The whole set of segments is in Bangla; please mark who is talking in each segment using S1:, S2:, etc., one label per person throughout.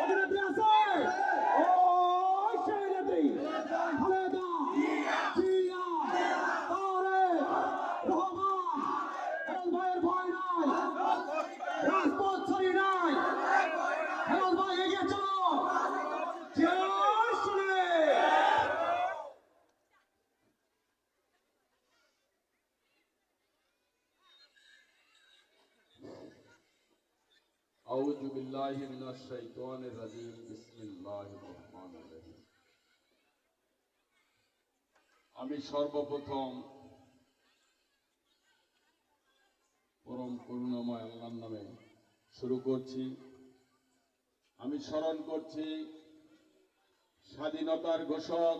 S1: অধিনেত্রী আছে। ভাইয়ের ভয় নাই রাজপথ ছাড়ি নাই হেলাল ভাই এগিয়ে চলো জয় শুনে
S2: أعوذ بالله من الشيطان الرجيم بسم الله الرحمن الرحيم আমি সর্বপ্রথম পরম করুণাময় আল্লাহর নামে শুরু করছি আমি স্মরণ করছি স্বাধীনতার ঘোষক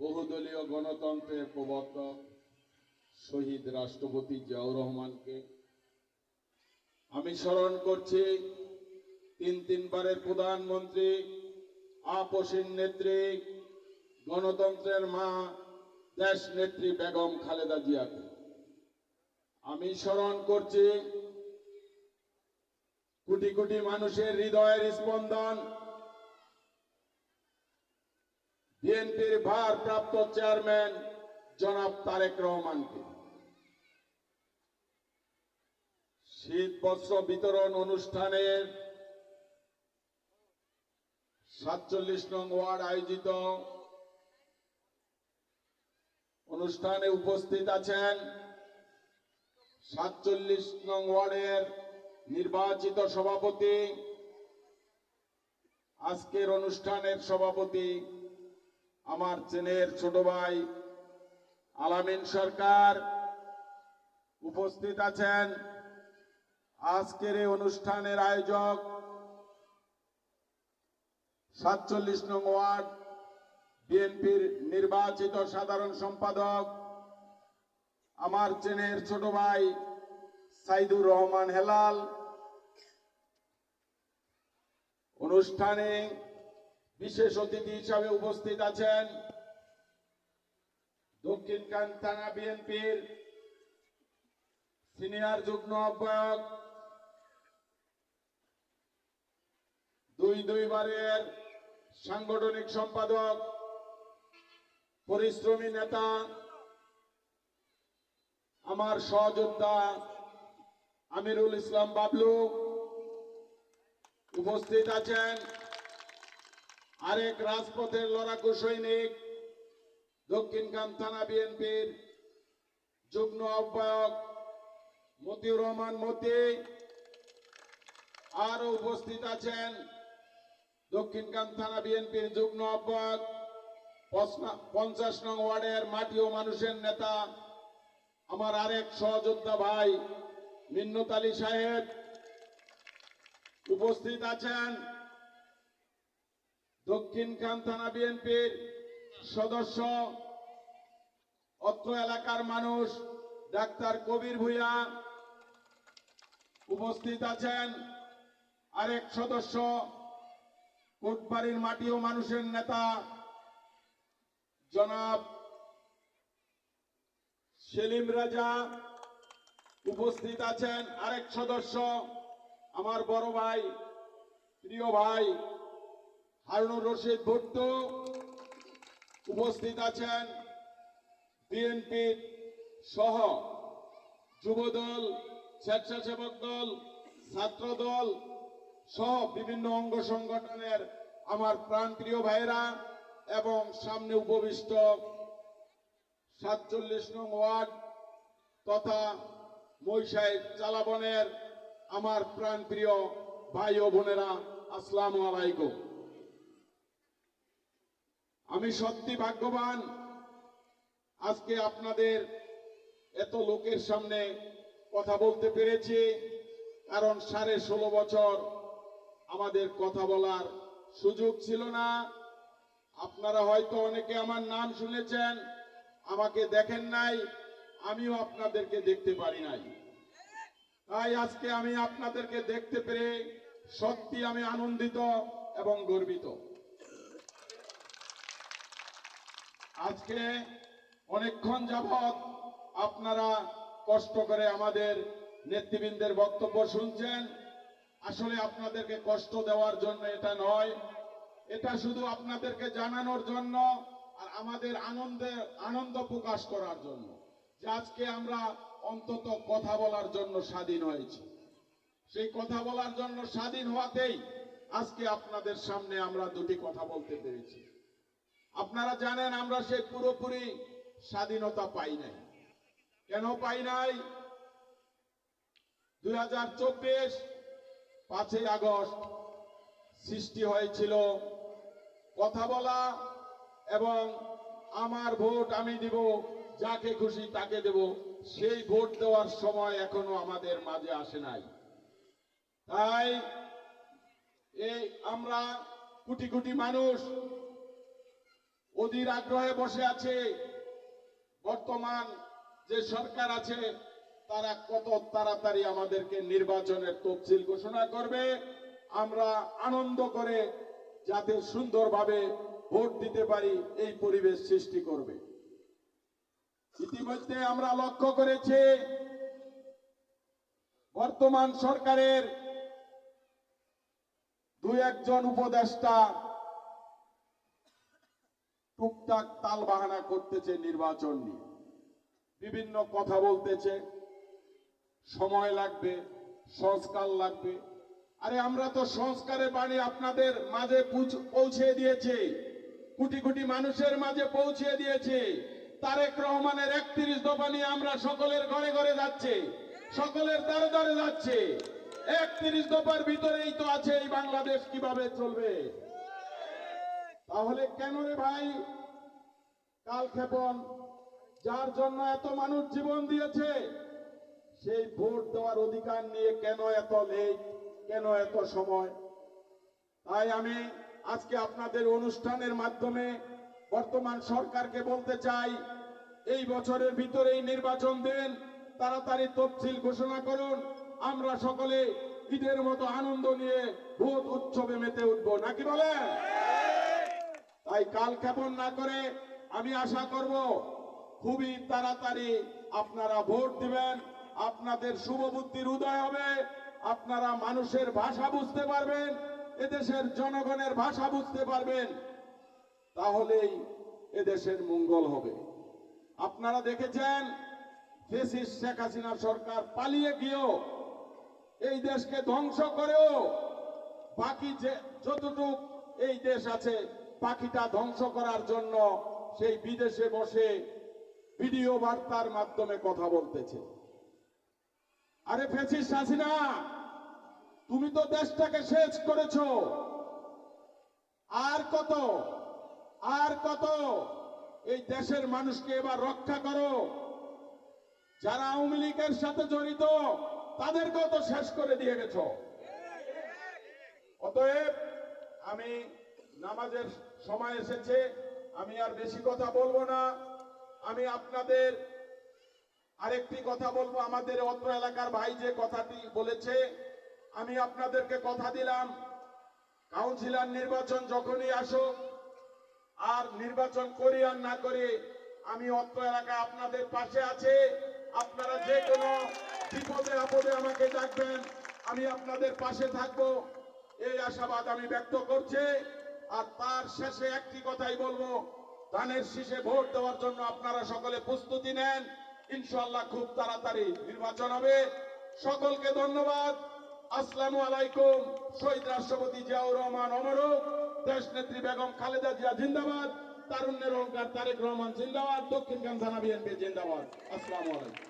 S2: বহুদলীয় গণতন্ত্রের প্রবর্তক শহীদ রাষ্ট্রপতি জিয়াউর রহমানকে আমি স্মরণ করছি তিন তিনবারের প্রধানমন্ত্রী আপসীন নেত্রী, গণতন্ত্রের মা, দেশ নেত্রী বেগম খালেদা জিয়াকে। আমি স্মরণ করছি কোটি কোটি মানুষের হৃদয়ের স্পন্দন, বিএনপির ভারপ্রাপ্ত চেয়ারম্যান জনাব তারেক রহমানকে। শীত বস্ত্র বিতরণ অনুষ্ঠানের সাতচল্লিশ নং ওয়ার্ড আয়োজিত অনুষ্ঠানে উপস্থিত আছেন সাতচল্লিশ নং ওয়ার্ডের নির্বাচিত সভাপতি, আজকের অনুষ্ঠানের সভাপতি আমার চেনের ছোট ভাই আলামিন সরকার। উপস্থিত আছেন আজকের এই অনুষ্ঠানের আয়োজক সাতচল্লিশ নং ওয়ার্ড বিএনপির নির্বাচিত সাধারণ সম্পাদক, আমার চেনের ছোট ভাই সাইদুর রহমান হেলাল। অনুষ্ঠানে বিশেষ অতিথি হিসাবে উপস্থিত আছেন দক্ষিণ কান থানা বিএনপির সিনিয়র যুগ্ম আহ্বায়ক দুই দুইবারের সাংগঠনিক সম্পাদক, পরিশ্রমী নেতা, আমার সহযোদ্ধা আমিরুল ইসলাম বাবলু উপস্থিত আছেন। আরেক রাজপথের লড়াকু সৈনিক দক্ষিণখান থানা বিএনপির যুগ্ম আহ্বায়ক মতিউর রহমান মতি। আরও উপস্থিত আছেন। দক্ষিণকান থানা বিএনপির যুগ্ম আহ্বায়ক পঞ্চাশ নং ওয়ার্ডের মাটি ও মানুষের নেতা, আমার আরেক সহযোদ্ধা ভাই মিন্নত আলী সাহেব উপস্থিত আছেন। দক্ষিণ দক্ষিণখান থানা বিএনপির সদস্য, অত্র এলাকার মানুষ, ডাক্তার কবির ভূঁইয়া উপস্থিত আছেন। আরেক সদস্য কোটবাড়ির মাটি ও মানুষের নেতা। জনাব সেলিম রাজা উপস্থিত আছেন। আরেক সদস্য আমার বড় ভাই, প্রিয় ভাই হারুনুর রশিদ ভুট্টু উপস্থিত আছেন। বিএনপির সহ যুবদল, স্বেচ্ছাসেবক দল ছাত্র সহ বিভিন্ন অঙ্গ সংগঠনের আমার প্রাণপ্রিয় ভাইরা এবং সামনে উপবিষ্ট সাতচল্লিশ নং ওয়ার্ড তথা মৈশাই চালাবনের আমার প্রাণপ্রিয় ভাই ও বোনেরা, আসসালামু আলাইকুম। আমি সত্যি ভাগ্যবান, আজকে আপনাদের এত লোকের সামনে কথা বলতে পেরেছি, কারণ সাড়ে ষোলো বছর আমাদের কথা বলার সুযোগ ছিল না। আপনারা হয়তো অনেকে আমার নাম শুনেছেন, আমাকে দেখেন নাই, আমিও আপনাদেরকে দেখতে পারি নাই। তাই আজকে আমি আপনাদেরকে দেখতে পেরে সত্যি আমি আনন্দিত এবং গর্বিত। আজকে অনেকক্ষণ যাবৎ আপনারা কষ্ট করে আমাদের নেতৃবৃন্দের বক্তব্য শুনছেন। আসলে আপনাদেরকে কষ্ট দেওয়ার জন্য এটা নয়। এটা শুধু আপনাদেরকে জানানোর জন্য আর আমাদের আনন্দে, আনন্দ প্রকাশ করার জন্য যে আজকে আমরা অন্তত কথা বলার জন্য স্বাধীন হয়েছি। সেই কথা বলার জন্য স্বাধীন হওয়াতেই আজকে আপনাদের সামনে আমরা দুটি কথা বলতে পেরেছি। আপনারা জানেন আমরা সেই পুরোপুরি স্বাধীনতা পাই নাই। কেন পাই নাই? দুই হাজার চব্বিশ পাঁচই আগস্ট সৃষ্টি হয়েছিল। কথা বলা এবং আমার ভোট আমি দিব, যাকে খুশি তাকে দেব, সেই ভোট দেওয়ার সময় এখনও আমাদের মাঝে আসে নাই। তাই এই আমরা কোটি কোটি মানুষ অধীর আগ্রহে বসে আছে। বর্তমান যে সরকার আছে তারা কত তাড়াতাড়ি আমাদেরকে নির্বাচনের তফসিল ঘোষণা করবে, আমরা আনন্দ করে যাতে সুন্দরভাবে ভোট দিতে পারি, এই পরিবেশ সৃষ্টি করবে। ইতিমধ্যে আমরা লক্ষ্য করেছি, বর্তমান সরকারের দু একজন উপদেষ্টা টুকটাক তাল বাহানা করতেছে নির্বাচন নিয়ে। বিভিন্ন কথা বলতেছে সময় লাগবে, সংস্কার লাগবে। আরে আমরা তো সংস্কারের বাণী আপনাদের মাঝে পুছ- দিয়েছি। কোটি কোটি মানুষের মাঝে পৌঁছে দিয়েছি। তারেক রহমানের একত্রিশ দফা নিয়ে আমরা সকলের ঘরে ঘরে যাচ্ছে। সকলের দ্বারে দ্বারে যাচ্ছে। একত্রিশ দফার ভিতরেই তো আছে এই বাংলাদেশ, কীভাবে চলবে? তাহলে কেন রে ভাই? কাল ক্ষেপণ। যার জন্য এত মানুষ জীবন দিয়েছে সেই ভোট দেওয়ার অধিকার নিয়ে কেন এত লেট? কেন এত সময়? তাই আমি আজকে আপনাদের অনুষ্ঠানের মাধ্যমে বর্তমান সরকারকে বলতে চাই, এই বছরের ভিতরেই নির্বাচন দেন, তাড়াতাড়ি তফসিল ঘোষণা করুন। আমরা সকলে ঈদের মতো আনন্দ নিয়ে ভোট উৎসবে মেতে উঠবো, নাকি বলেন? তাই কাল ক্ষেপণ না করে আমি আশা করব খুবই তাড়াতাড়ি আপনারা ভোট দিবেন। আপনাদের শুভ বুদ্ধির উদয় হবে। আপনারা মানুষের ভাষা বুঝতে পারবেন, এদেশের জনগণের ভাষা বুঝতে পারবেন। তাহলেই এদেশের মঙ্গল হবে। আপনারা দেখেছেন, ফেসিস শেখ হাসিনা সরকার পালিয়ে গিয়েও এই দেশকে ধ্বংস করেও বাকি যে যতটুক এই দেশ আছে পাখিটা ধ্বংস করার জন্য সেই বিদেশে বসে ভিডিও বার্তার মাধ্যমে কথা বলতেছে। আরে ফেসিস হাসিনা, তুমি তো দেশটাকে শেষ করেছ। আর কত আর কত? এই দেশের মানুষকে এবার রক্ষা করো। যারা আওয়ামী লীগের সাথে জড়িত, তাদেরকেও তো শেষ করে দিয়ে গেছ। অতএব আমি নামাজের সময় এসেছে, আমি আর বেশি কথা বলব না। আমি আপনাদের আরেকটি কথা বলব, আমাদের অত্র এলাকার ভাই যে কথাটি বলেছে, আমি আপনাদেরকে কথা দিলাম। কাউন্সিলর নির্বাচন যখনই আসুক, আর নির্বাচন করি আর না করি, আমি অত্র এলাকায় আপনাদের পাশে আছে। আপনারা যে কোনো বিপদে আপদে আমাকে ডাকবেন, আমি আপনাদের পাশে থাকব। এই আশাবাদ আমি ব্যক্ত করছি। আর তার শেষে একটি কথাই বলব, ধানের শীষে ভোট দেওয়ার জন্য আপনারা সকলে প্রস্তুতি নেন। ইনশাল্লাহ খুব তাড়াতাড়ি নির্বাচন হবে। সকলকে ধন্যবাদ। আসসালামু আলাইকুম। শহীদ রাষ্ট্রপতি জিয়াউর রহমান অমরক দেশ নেত্রী বেগম খালেদা জিয়া জিন্দাবাদ, তারুণ্যের অহংকার তারেক রহমান জিন্দাবাদ, দক্ষিণ কান্থানা বিএনপি জিন্দাবাদ। আসসালামু আলাইকুম।